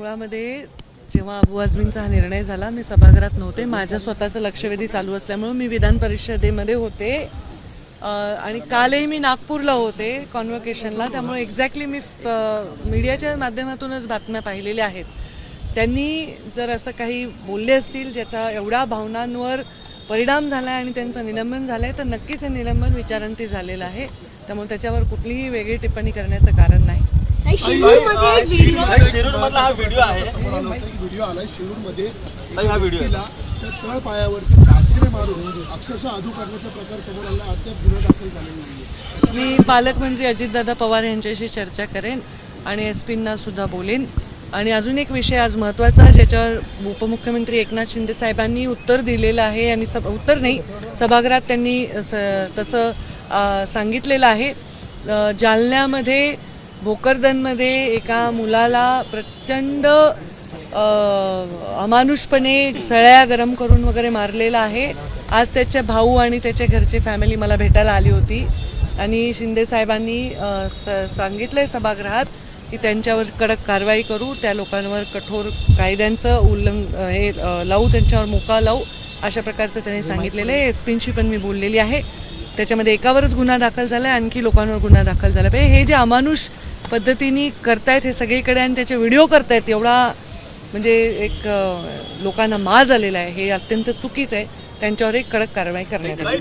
मुळामध्ये जेव्हा अबू आझमींचा हा निर्णय झाला मी सभागृहात नव्हते. माझ्या स्वतःचं लक्षवेधी चालू असल्यामुळे मी विधान परिषदेमध्ये होते. आणि कालही मी नागपूरला होते कॉन्व्होकेशनला त्यामुळे एक्झॅक्टली मी मीडियाच्या माध्यमातूनच बातम्या पाहिलेल्या आहेत. त्यांनी जर असं काही बोलले असतील ज्याचा एवढ्या भावनांवर परिणाम झाला आणि त्यांचं निलंबन झालं आहे तर नक्कीच हे निलंबन विचारांती झालेलं आहे. त्यामुळे त्याच्यावर कुठलीही वेगळी टिप्पणी करण्याचं कारण नाही. शिरूर मधला हा व्हिडिओ आहे. समोर आला होता की व्हिडिओ आलाय शिरूरमध्ये. ताई, हा व्हिडिओ आहे. व्यक्तीला तळ पायावरती काटेने मारून अक्षरशः अधू करण्याचा प्रकार समोर आला. अद्याप गुन्हा दाखल झालेला नाहीये. मी पालकमंत्री अजितदादा पवार यांच्याशी चर्चा करेन आणि एस पींना सुद्धा बोलेन. आणि अजून एक विषय आज महत्त्वाचा ज्याच्यावर उपमुख्यमंत्री एकनाथ शिंदे साहेबांनी उत्तर दिलेलं आहे. आणि सब उत्तर नाही सभागृहात त्यांनी स- तसं सांगितलेलं आहे. जालन्यामध्ये भोकरदनमध्ये एका मुलाला प्रचंड अमानुषपणे सळ्या गरम करून वगैरे मारलेला आहे. आज त्याचे भाऊ आणि त्याच्या घरची फॅमिली मला भेटायला आली होती. आणि शिंदे साहेबांनी अ, स- सांगितलंय सभागृहात की त्यांच्यावर कडक कारवाई करू. त्या लोकांवर कठोर कायद्यांचं उल्लंघ हे लावू त्यांच्यावर मोका लावू अशा प्रकारचं त्यांनी सांगितलेलं आहे. एस पींशी पण मी बोललेली आहे. त्याच्यामध्ये एकावरच गुन्हा दाखल झाला आहे आणखी लोकांवर गुन्हा दाखल झाला पाहिजे. हे जे अमानुष पद्धतीने करतायत हे सगळीकडे आणि त्याचे व्हिडिओ करतायत एवढा म्हणजे एक लोकांना माज आलेला आहे. हे अत्यंत चुकीचं आहे. त्यांच्यावर एक कडक कारवाई करण्यात आली.